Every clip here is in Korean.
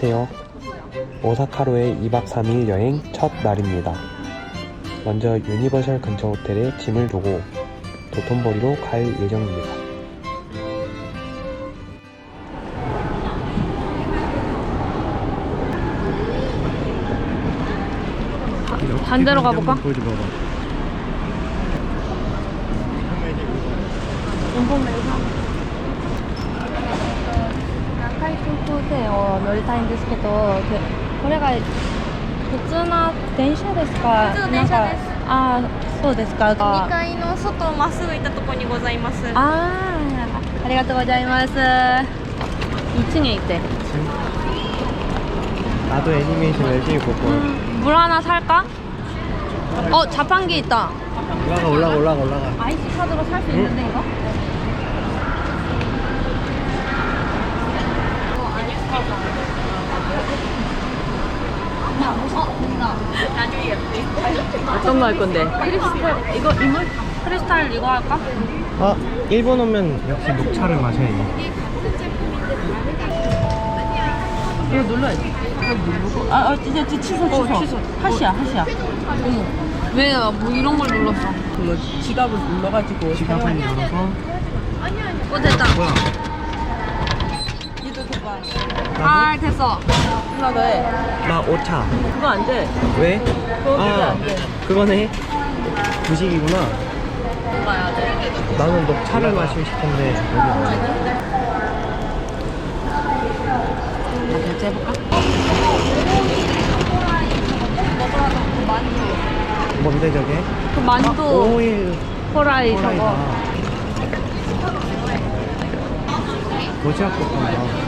안녕하세요. 오사카로의 2박 3일 여행 첫 날입니다. 먼저 유니버셜 근처 호텔에 짐을 두고 도톤보리로 갈 예정입니다. 반대로 가볼까? 보여줘봐봐. 海空港線を乗りたいんですけどでこれが普通な電車ですか普通の電車ですなんかああそうですか2あ階の外をまっすぐ行ったところにございますあーありがとうございます 2층에 있대 나도 애니메이션 열심히 보고 음, 물 하나 살까? 어 자판기 있다 올라가 올라가 올라가 올라가. 아이스 카드로 살 수 있는데 이거? 어떤 거 할 건데? 크리스탈 이거 이물 크리스탈 이거 할까? 아 일본 오면 역시 녹차를 마셔야지. 이거 눌러야지. 이거 누르고 아, 아 이제 취소 취소. 취소. 하시야 하시야. 어머 왜뭐 이런 걸 눌렀어? 그거 지갑을 눌러가지고 지갑을 열어서 어 됐다. 뭐야? 아 됐어. 누나도 해나 오차. 그거 안 돼 왜? 그거 아 안 돼. 그거네. 부식이구나. 먹어야 돼. 나는 녹차를 마시고 싶은데 여기 없네. 나 결제해볼까? 뭔데 저게? 그 만두 오일 호라이 저거. 도시락 볶음밥.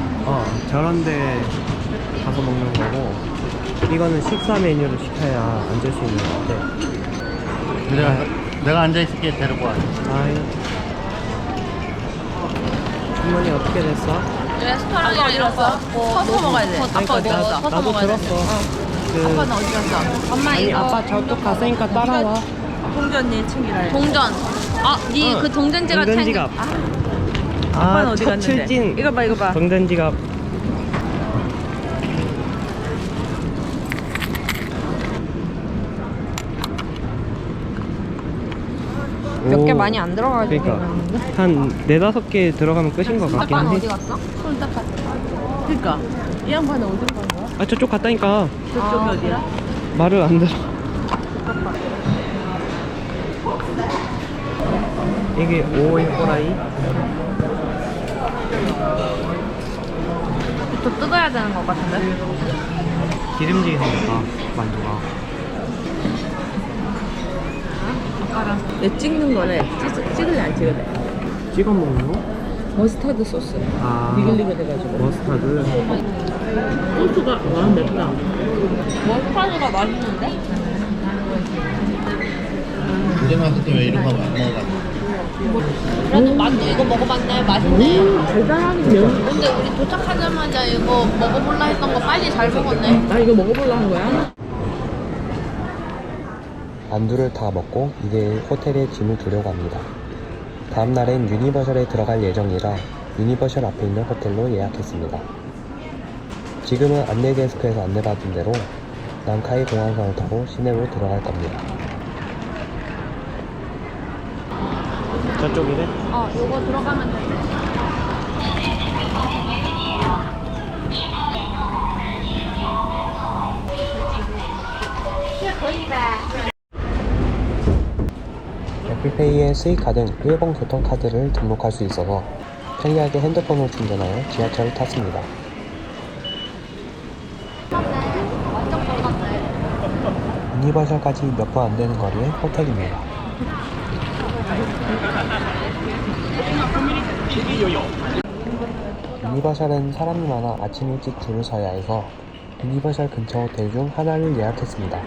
어 저런데 가서 먹는 거고 이거는 식사 메뉴를 시켜야 앉을 수 있는 것 같아. 내가 내가 앉아 있을게 데리고 와. 아이. 주머니 어떻게 됐어? 레스토랑이 아니라서 서서 먹어야 돼. 아빠 어디 갔어? 나, 나도 들었어. 그, 아빠는 어디 갔어? 엄마 아니 이거 아빠 저쪽 갔으니까 따라와. 동전이 챙기라 해 동전. 아, 니 어, 그 동전 동전. 지갑. 아, 아빠는 아, 어디 첫 갔는데 출진. 이거 봐 이거 봐 동전 지갑. 몇개 오, 많이 안 들어가지고. 그러니까 한 네다섯 개 들어가면 끝인 것 같긴 아빠는 해. 어디 갔어? 손 닦아. 그니까 이 양반은 어디로 간 거야? 아 저쪽 갔다니까 저쪽이 아, 어디야? 말을 안 들어. 이게 오이 호라이? 또 뜯어야 되는 것 같은데? 기름지게 생겼다 만두가. 내 찍는 거래 찍, 찍을래 안 찍을래? 찍어 먹는 거? 머스타드 소스 아 니글니글 해가지고 머스타드. 소스가 와 맵다 머스타드가 맛있는데? 고생했을 때왜 이런 거안 먹어가지고 그래도 만두 이거 먹어봤네. 맛있네. 달달하게 면 근데 우리 도착하자마자 이거 먹어볼라 했던 거 빨리 잘 먹었네. 나 이거 먹어보려 한 거야? 만두를 다 먹고 이제 호텔에 짐을 두려고 합니다. 다음 날엔 유니버셜에 들어갈 예정이라 유니버셜 앞에 있는 호텔로 예약했습니다. 지금은 안내 데스크에서 안내받은 대로 난카이 공항선을 타고 시내로 들어갈 겁니다. 저쪽이래? 어, 이거 들어가면 돼. 애플페이에 스이카 등 일본 교통카드를 등록할 수 있어서 편리하게 핸드폰을 충전하여 지하철을 탔습니다. 유니버셜까지 몇분안 되는 거리의 호텔입니다. 유니버셜은 사람이 많아 아침 일찍 줄을 서야 해서 유니버셜 근처 호텔 중 하나를 예약했습니다.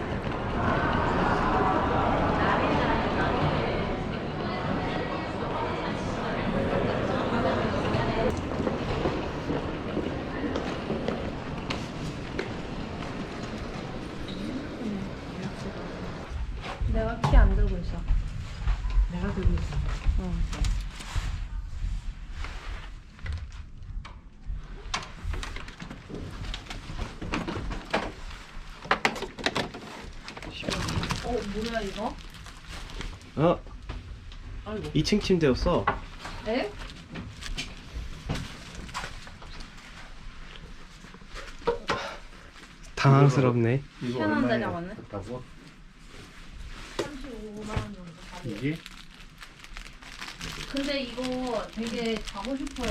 내가 키 안 들고 있어. 내가 들고 있어. 어, 뭐야 이거? 어? 2층 침대였어. 에? 당황스럽네. 편한 자리 잡았네. 다고 이게 근데 이거 되게 자고 싶어요.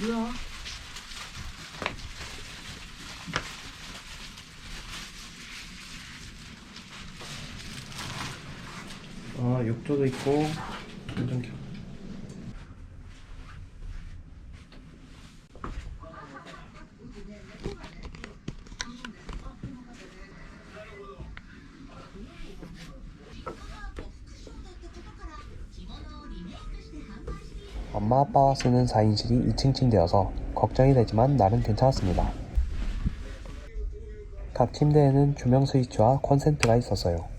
뭐야? 아, 욕조도 있고. 겨- 엄마 아빠와 쓰는 4인실이 2층 침대여서 걱정이 되지만 나름 괜찮았습니다. 각 침대에는 조명 스위치와 콘센트가 있었어요.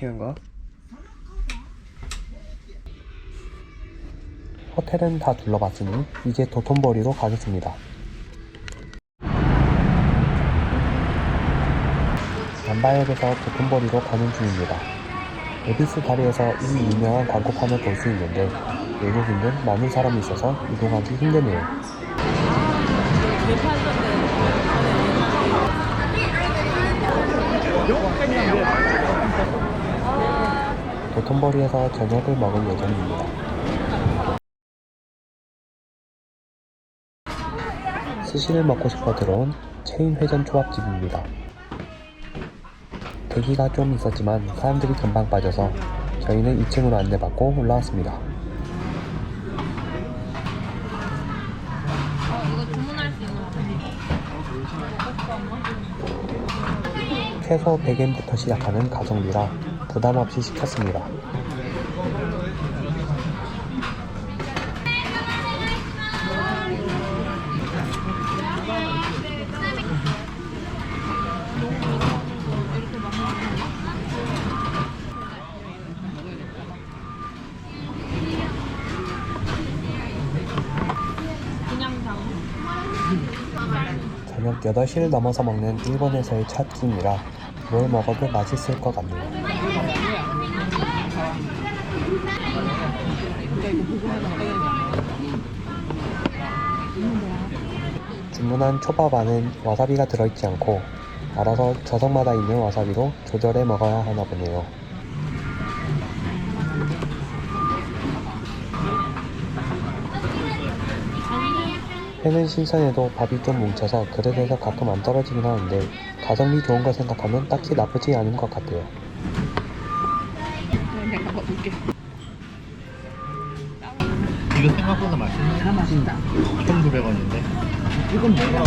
뭘 껐다 키는 거야? 호텔은 다 둘러봤으니 이제 도톤보리로 가겠습니다. 남바역에서 도톤보리로 가는 중입니다. 에비스 다리에서 이 유명한 광고판을 볼 수 있는데 외국인들 많은 사람이 있어서 이동하기 힘드네요. 도톤보리에서 저녁을 먹을 예정입니다. 스시를 먹고 싶어 들어온 체인 회전 초밥집입니다. 대기가 좀 있었지만 사람들이 금방 빠져서 저희는 2층으로 안내받고 올라왔습니다. 최소 100엔부터 시작하는 가성비라 부담 없이 시켰습니다. 저녁 8시를 넘어서 먹는 일본에서의 첫 끼니라 뭘 먹어도 맛있을 것 같네요. 주문한 초밥 안엔 와사비가 들어있지 않고 알아서 저성마다 있는 와사비로 조절해 먹어야 하나 보네요. 회는 신선해도 밥이 좀 뭉쳐서 그릇에서 가끔 안 떨어지긴 하는데 가성비 좋은 걸 생각하면 딱히 나쁘지 않은 것 같아요. 내가 먹을게. 이거 생각보다 맛있네. 다 맛있다. 1,900원인데. 이건 뭐야?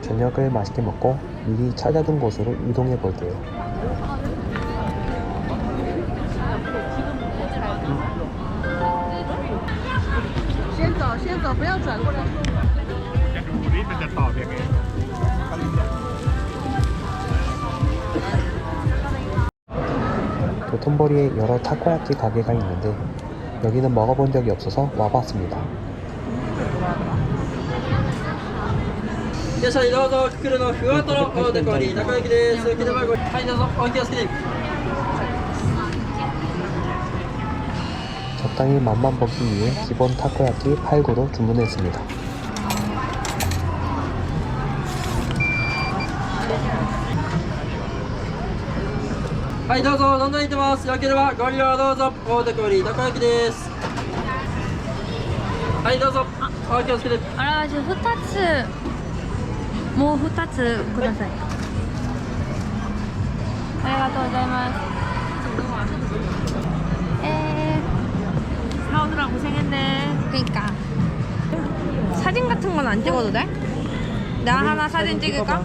저녁을 맛있게 먹고 미리 찾아둔 곳으로 이동해 볼게요. 도 돈벌이에 여러 타코야끼 가게가 있는데 여기는 먹어본 적이 없어서 와봤습니다. 적당히 맛만 먹기 위해 기본 타코야끼 8구로 주문했습니다. はいどうぞ飲んでいてますよければご利用どうぞ大手氷たこ焼きですはいどうぞあお気をつけてあらじゃあ2つもう2つくださいありがとうございますえ 사오느라 고생했네. 그니까 사진 같은 건 안 찍어도 돼? 나 하나 사진 찍을까?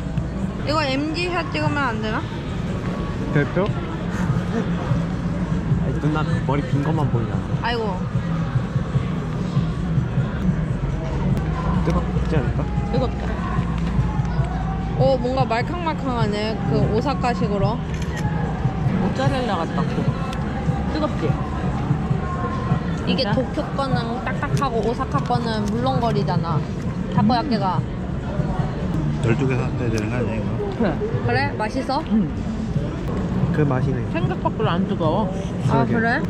이거 MG샷 찍으면 안 되나? 별표? 아니, 누나 머리 빈 것만 보이나 아이고 뜨겁지 않을까? 뜨겁다 어 뭔가 말캉말캉하네 그 오사카식으로 모짜렐라 같다. 뜨겁지? 이게 진짜? 도쿄 거는 딱딱하고 오사카 거는 물렁거리잖아 타코야끼가 12개 샀어야 되는 거 아니야 이거? 그래. 그래? 맛있어? 그 맛이네 생각밖에 안 뜨거워. 아 그러게. 그래?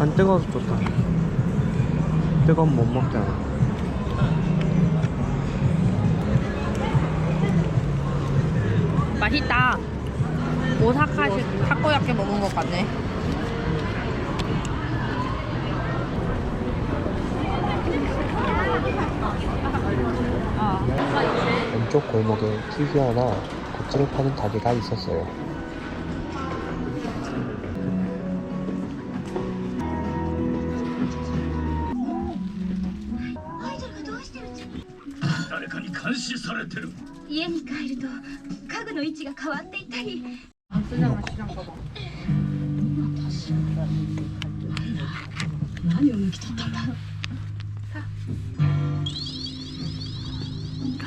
안 뜨거워서 좋다 뜨거우면 못 먹잖아 맛있다 오사카식 타코야끼 먹은 것 같네 왼쪽 골목에 피규어나 굿즈를 파는 가게가 있었어요 가봐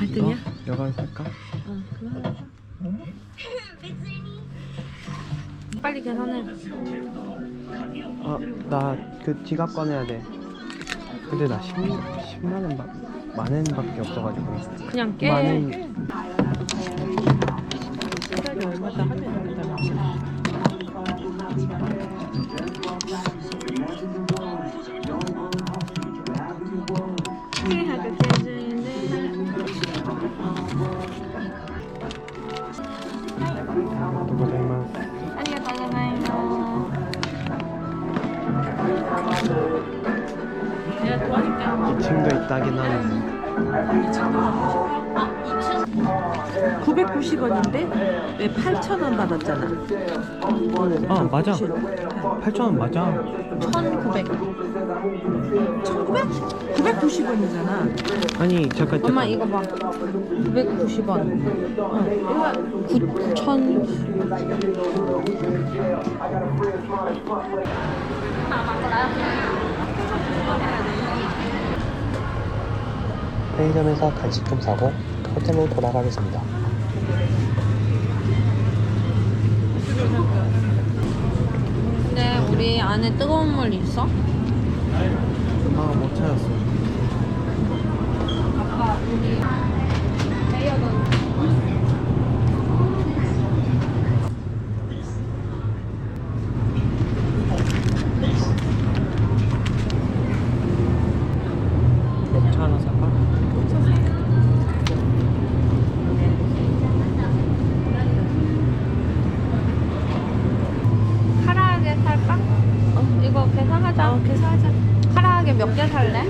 아니 여가 살까? 어그나그 지갑 꺼내야 돼. 근데 나 10, 10만 원만 원밖에 없어가지고. 그냥 깨 만 원. 990원인데 왜 8,000원 받았잖아. 아, 맞아. 8,000원 맞아. 1900 1900? 990원이잖아. 아니, 잠깐, 잠깐. 엄마 이거 봐 990원 9,000 편의점에서 간식 좀 사고 호텔로 돌아가겠습니다. 근데 우리 안에 뜨거운 물 있어? 아, 못 찾았어. 녹차 하나 살까? 카라하게 살까? 어, 이거 어, 계산하자 카라하게 몇 개 살래?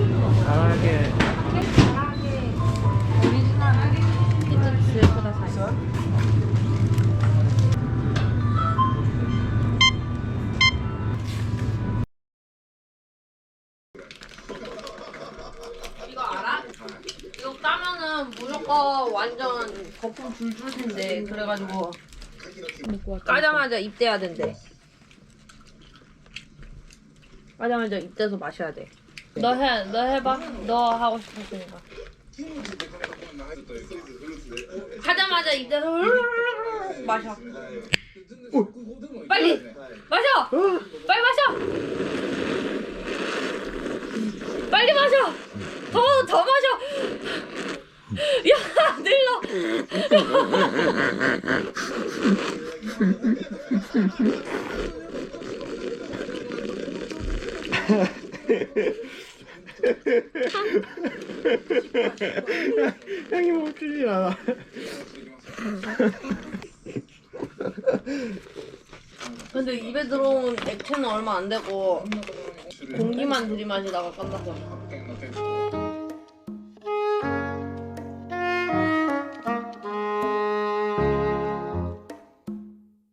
오리지널 알아? 이거 무조건 완전 거품 줄줄 텐데 그래가지고 까자마자 입대야 된대 까자마자 입대서 마셔야 돼 너 해, 너 해봐 너 하고 싶었으니까 하자마자 후루루루루 마셔. 빨리 마셔. 빨리 마셔. 빨리 마셔. 더 더 마셔. 야 늘러. 향이 멈추질 않아. 근데 입에 들어온 액체는 얼마 안 되고 공기만 들이마시다가 끝났어.